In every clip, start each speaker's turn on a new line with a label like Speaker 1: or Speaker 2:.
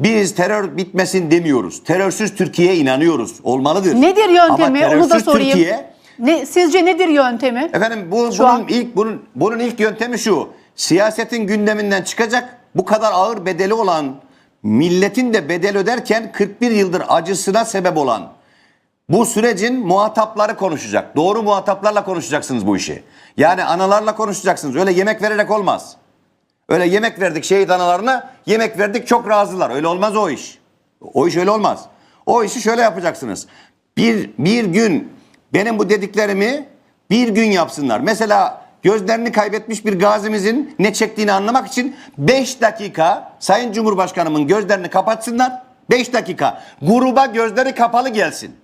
Speaker 1: Biz terör bitmesin demiyoruz. Terörsüz Türkiye'ye inanıyoruz. Olmalıdır.
Speaker 2: Nedir yöntemi?
Speaker 1: Ama
Speaker 2: Onu da
Speaker 1: terörsüz
Speaker 2: sorayım.
Speaker 1: Türkiye,
Speaker 2: Ne, sizce nedir yöntemi?
Speaker 1: efendim bu,
Speaker 2: Şu
Speaker 1: bunun
Speaker 2: an-
Speaker 1: ilk bunun bunun ilk yöntemi şu. Siyasetin gündeminden çıkacak. Bu kadar ağır bedeli olan milletin de bedel öderken 41 yıldır acısına sebep olan bu sürecin muhatapları konuşacak. Doğru muhataplarla konuşacaksınız bu işi. Yani analarla konuşacaksınız. Öyle yemek vererek olmaz. Öyle yemek verdik şehit analarına, yemek verdik çok razılar. Öyle olmaz o iş. O iş öyle olmaz. O işi şöyle yapacaksınız. Bir, bir gün benim bu dediklerimi bir gün yapsınlar. Mesela gözlerini kaybetmiş bir gazimizin ne çektiğini anlamak için 5 dakika Sayın Cumhurbaşkanımın gözlerini kapatsınlar. 5 dakika. Gruba gözleri kapalı gelsin.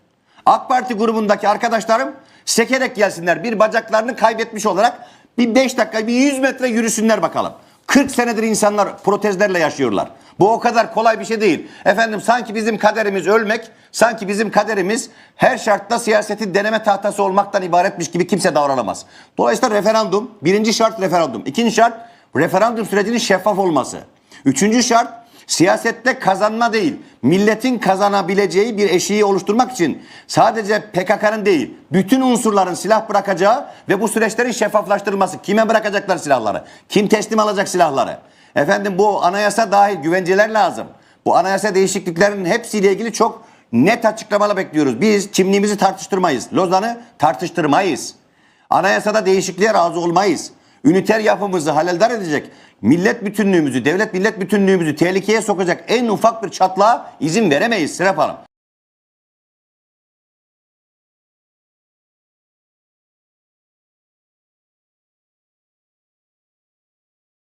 Speaker 1: AK Parti grubundaki arkadaşlarım sekerek gelsinler. Bir bacaklarını kaybetmiş olarak bir 5 dakika, bir 100 metre yürüsünler bakalım. 40 senedir insanlar protezlerle yaşıyorlar. Bu o kadar kolay bir şey değil. Efendim sanki bizim kaderimiz ölmek, sanki bizim kaderimiz her şartta siyasetin deneme tahtası olmaktan ibaretmiş gibi kimse davranamaz. Dolayısıyla referandum, birinci şart referandum. İkinci şart referandum sürecinin şeffaf olması. Üçüncü şart Siyasette kazanma değil, milletin kazanabileceği bir eşiği oluşturmak için sadece PKK'nın değil, bütün unsurların silah bırakacağı ve bu süreçlerin şeffaflaştırılması. Kime bırakacaklar silahları? Kim teslim alacak silahları? Efendim bu anayasa dahil güvenceler lazım. Bu anayasa değişikliklerinin hepsiyle ilgili çok net açıklamalar bekliyoruz. Biz kimliğimizi tartıştırmayız. Lozan'ı tartıştırmayız. Anayasada değişikliğe razı olmayız. Üniter yapımızı haleldar edecek, millet bütünlüğümüzü, devlet millet bütünlüğümüzü tehlikeye sokacak en ufak bir çatlağa izin veremeyiz Serap Hanım.